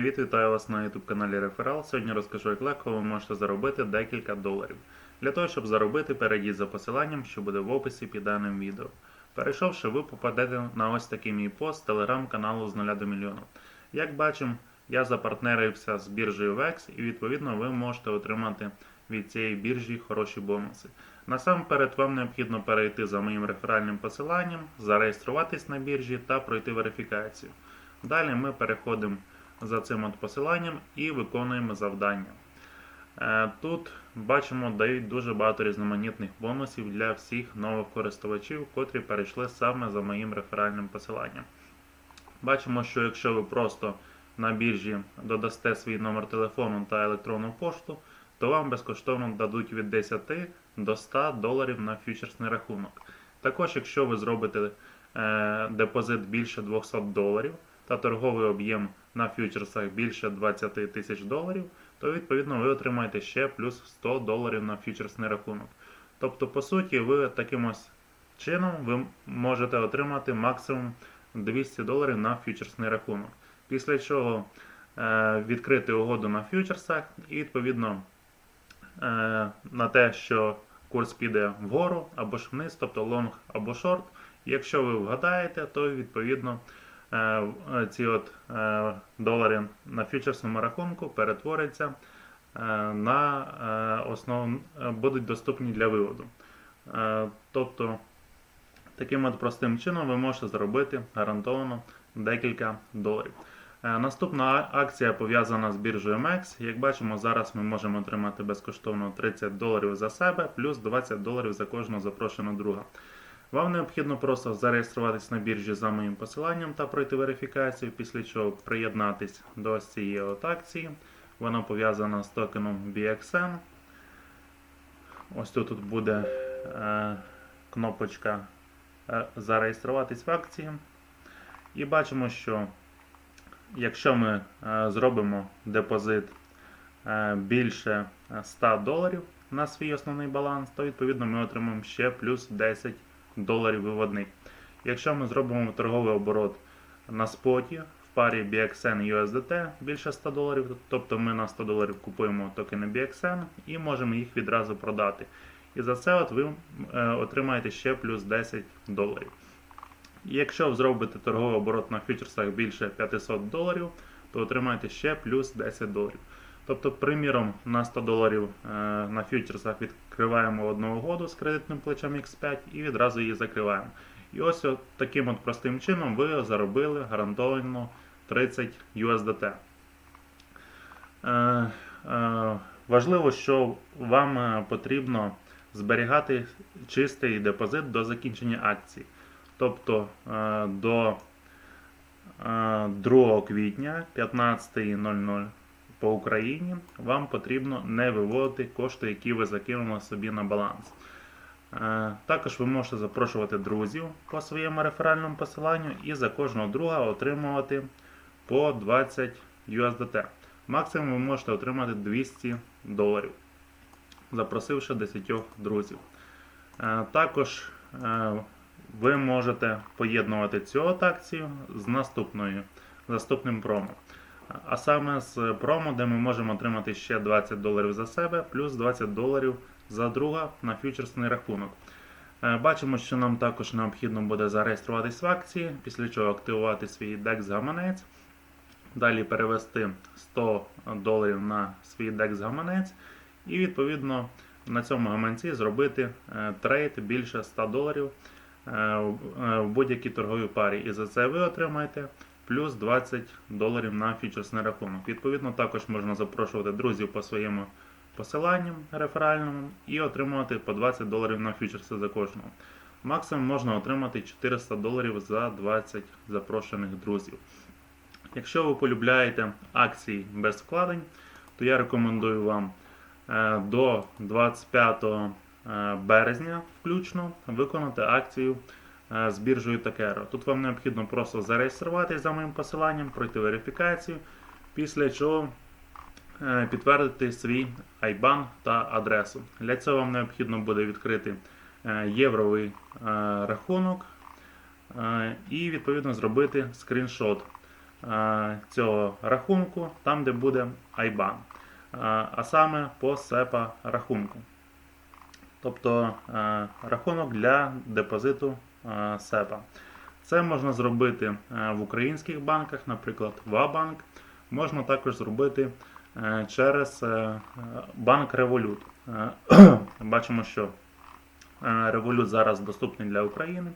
Привіт, вітаю вас на YouTube каналі Реферал. Сьогодні розкажу, як легко ви можете заробити декілька доларів. Для того, щоб заробити, перейдіть за посиланням, що буде в описі під даним відео. Перейшовши, ви попадете на ось такий мій пост телеграм-каналу з 0 до мільйона. Як бачимо, я запартнерився з біржею VEX і відповідно ви можете отримати від цієї біржі хороші бонуси. Насамперед вам необхідно перейти за моїм реферальним посиланням, зареєструватись на біржі та пройти верифікацію. Далі ми переходимо за цим от посиланням і виконуємо завдання. Е, Тут бачимо, дають дуже багато різноманітних бонусів для всіх нових користувачів, котрі перейшли саме за моїм реферальним посиланням. Бачимо, що якщо ви просто на біржі додасте свій номер телефону та електронну пошту, то вам безкоштовно дадуть від 10 до 100 доларів на фьючерсний рахунок. Також, якщо ви зробите е, депозит більше 200 доларів та торговий об'єм на фьючерсах більше 20 тисяч доларів, то відповідно ви отримаєте ще плюс 100 доларів на фьючерсний рахунок. Тобто, по суті, ви таким ось чином ви можете отримати максимум 200 доларів на фьючерсний рахунок. Після чого е, відкрити угоду на фьючерсах і відповідно е, на те, що курс піде вгору або ж вниз, тобто лонг або шорт. Якщо ви вгадаєте, то відповідно ці от е, долари на фьючерсному рахунку перетворяться е, на е, основ... е, будуть доступні для виводу. Е, Тобто таким от простим чином ви можете заробити гарантовано декілька доларів. Е, Наступна акція пов'язана з біржею MEX. Як бачимо, зараз ми можемо отримати безкоштовно 30 доларів за себе, плюс 20 доларів за кожного запрошеного друга. Вам необхідно просто зареєструватись на біржі за моїм посиланням та пройти верифікацію, після чого приєднатись до цієї акції. Вона пов'язана з токеном BXN. Ось тут, тут буде е, кнопочка е, Зареєструватись в акції. І бачимо, що якщо ми е, зробимо депозит е, більше 100 доларів на свій основний баланс, то відповідно ми отримаємо ще плюс 10 доларів виводних. Якщо ми зробимо торговий оборот на споті в парі BXN USDT більше 100 доларів, тобто ми на 100 доларів купуємо токени BXN і можемо їх відразу продати. І за це от ви е, отримаєте ще плюс 10 доларів. І якщо зробите торговий оборот на фьючерсах більше 500 доларів, то отримаєте ще плюс 10 доларів. Тобто, приміром, на 100 доларів е, на фьючерсах відкриваємо одну угоду з кредитним плечем X5 і відразу її закриваємо. І ось от таким от простим чином ви заробили гарантовано 30 USDT. Е, е, важливо, що вам потрібно зберігати чистий депозит до закінчення акції. Тобто до е, 2 квітня 15.00 по Україні вам потрібно не виводити кошти, які ви закинули собі на баланс. Е, Також ви можете запрошувати друзів по своєму реферальному посиланню і за кожного друга отримувати по 20 USDT. Максимум ви можете отримати 200 доларів, запросивши 10 друзів. Е, Також е, ви можете поєднувати цю акцію з наступною, з наступним промо. А саме з промо, де ми можемо отримати ще 20 доларів за себе, плюс 20 доларів за друга на фьючерсний рахунок. Е, Бачимо, що нам також необхідно буде зареєструватись в акції, після чого активувати свій DEX гаманець. Далі перевести 100 доларів на свій DEX гаманець. І відповідно на цьому гаманці зробити е, трейд більше 100 доларів е, в- в будь-якій торговій парі. І за це ви отримаєте плюс 20 доларів на фьючерсний рахунок. Відповідно, також можна запрошувати друзів по своєму посиланням реферальному і отримувати по 20 доларів на фьючерси за кожного. Максимум можна отримати 400 доларів за 20 запрошених друзів. Якщо ви полюбляєте акції без вкладень, то я рекомендую вам е, до 25 е, березня включно виконати акцію з біржею Takero. Тут вам необхідно просто зареєструватися за моїм посиланням, пройти верифікацію, після чого е, підтвердити свій IBAN та адресу. Для цього вам необхідно буде відкрити е, євровий е, рахунок е, і відповідно зробити скріншот е, цього рахунку, там де буде IBAN, Е, а саме по SEPA рахунку. Тобто е, рахунок для депозиту е, Це можна зробити е, в українських банках, наприклад, Вабанк. Можна також зробити е, через банк Revolut. Бачимо, що Revolut зараз доступний для України,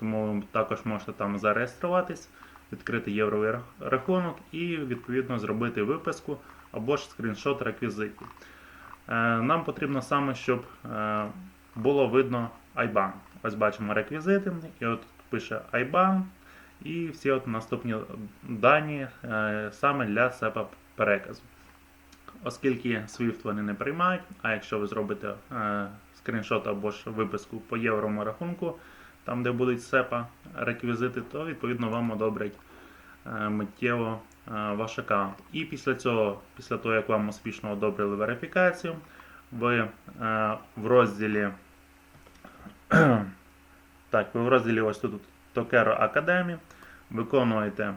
тому ви також можете там зареєструватись, відкрити євровий рахунок і відповідно зробити виписку або ж скріншот реквізитів. Нам потрібно саме, щоб було видно IBAN. Ось бачимо реквізити, і от пише IBAN, і всі от наступні дані е, саме для SEPA переказу. Оскільки SWIFT вони не приймають, а якщо ви зробите е, скріншот або ж виписку по єврому рахунку, там де будуть SEPA реквізити, то відповідно вам одобрять е, миттєво ваш аккаунт. І після цього, після того, як вам успішно одобрили верифікацію, ви в розділі так, ви в розділі ось тут Tokero Academy виконуєте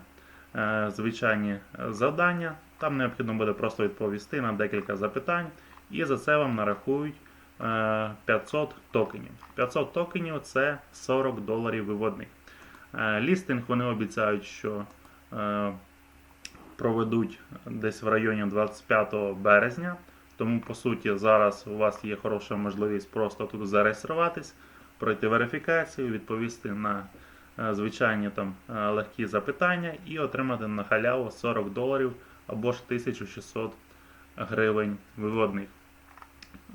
е, звичайні е, завдання. Там необхідно буде просто відповісти на декілька запитань, і за це вам нарахують е, 500 токенів. 500 токенів це 40 доларів виводних. Е, лістинг вони обіцяють, що е, проведуть десь в районі 25 березня. Тому, по суті, зараз у вас є хороша можливість просто тут зареєструватись, пройти верифікацію, відповісти на е, звичайні там е, легкі запитання і отримати на халяву 40 доларів або ж 1600 гривень виводних.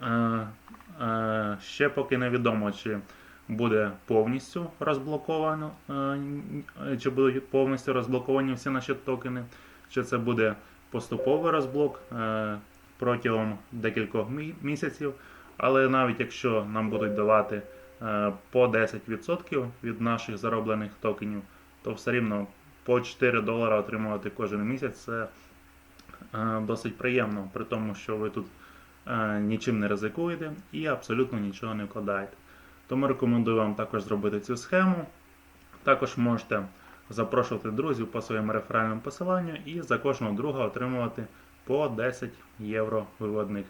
Е, Ще поки невідомо, чи буде повністю розблоковано, чи будуть повністю розблоковані всі наші токени, чи це буде поступовий розблок протягом декількох місяців. Але навіть якщо нам будуть давати по 10% від наших зароблених токенів, то все рівно по 4 долара отримувати кожен місяць це е, досить приємно, при тому, що ви тут е, нічим не ризикуєте і абсолютно нічого не вкладаєте. Тому рекомендую вам також зробити цю схему. Також можете запрошувати друзів по своєму реферальному посиланню і за кожного друга отримувати по 10 євро виводних.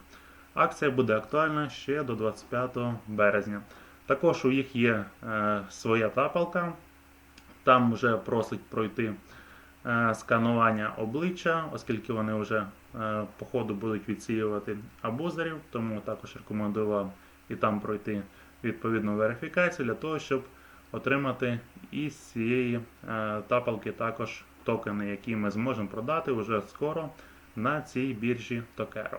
Акція буде актуальна ще до 25 березня. Також у їх є е, своя тапалка. Там вже просить пройти е, сканування обличчя, оскільки вони вже е, по ходу будуть відсіювати абузерів, тому також рекомендую вам і там пройти відповідну верифікацію для того, щоб отримати із цієї тапалки також токени, які ми зможемо продати вже скоро на цій біржі Tokero.